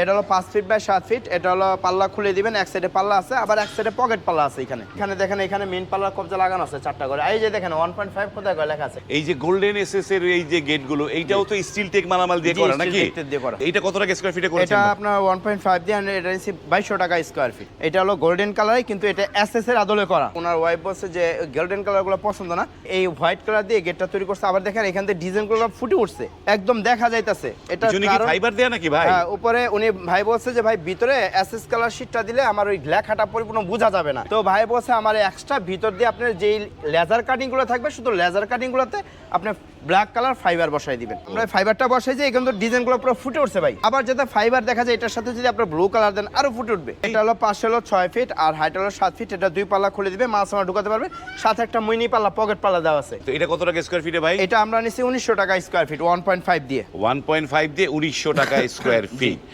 এটা হলো পাঁচ ফিট বাই সাত ফিট এটা হলো পাল্লা খুলে দিবেন এক সাইডে পাল্লা আছে আবার এক সাইডে পকেট পাল্লা আছে এখানে। এখানে দেখেন এখানে মেন পাল্লা কবজা লাগানো আছে চারটা করে। এই যে দেখেন ওয়ান পয়েন্ট ফাইভ কোথায় করে লেখা আছে? এই যে গোল্ডেন এসএস এর এই যে গেটগুলো এইটাও তো স্টিল টেক মালামাল দিয়ে করা নাকি? করা। কত টাকা স্কয়ার ফিটে করেছেন? এটা আপনার ওয়ান পয়েন্ট ফাইভ দিয়ে এটা নিচ্ছি বাইশশো টাকা স্কোয়ার ফিট এটা হলো গোল্ডেন কালারই কিন্তু এটা এস এস এর আদলে করা। ওনার ওয়াইফ বলছে যে গোল্ডেন কালারগুলো পছন্দ না। এই হোয়াইট কালার দিয়ে গেটটা তৈরি করছে। আবার দেখেন এখান থেকে ডিজাইনগুলো ফুটে উঠছে। একদম দেখা যাইতাছে। এটা ফাইবার দেয়া নাকি ভাই? হ্যাঁ উপরে উনি ভাই বলছে যে ভাই ভিতরে এসএস কালার শিটটা দিলে আমার ওই লেখাটা পরিপূর্ণ বোঝা যাবে না। তো ভাই বলছে আমার এক্সট্রা ভিতর দিয়ে আপনার যেই লেজার কাটিংগুলো থাকবে শুধু লেজার কাটিং গুলোতে আপনি ব্ল্যাক কালার ফাইবার বসাই দিবেন। আমরা ফাইবারটা বসাই যে এখান থেকে ডিজাইনগুলো পুরো ফুটে উঠছে ভাই। আবার যাতে ফাইবার দেখা যায় এটার সাথে যদি আপনার ব্লু কালার দেন আরও ফুটে উঠবে। এটা হলো পাশে হলো ছয় ফিট আর হাইট হলো সাত ফিট এটা দুই পাল্লা খুলে দিবে মাছ আমার ঢুকাতে পারবে। সাথে একটা মিনি পাল্লা পকেট পাল্লা দেওয়া আছে। তো এটা কত টাকা স্কয়ার ফিটে ভাই? এটা আমরা নিচ্ছি উনিশশো টাকা square feet one point five দিয়ে। ওয়ান পয়েন্ট ফাইভ দিয়ে উনিশশো টাকা স্কোয়ার ফিট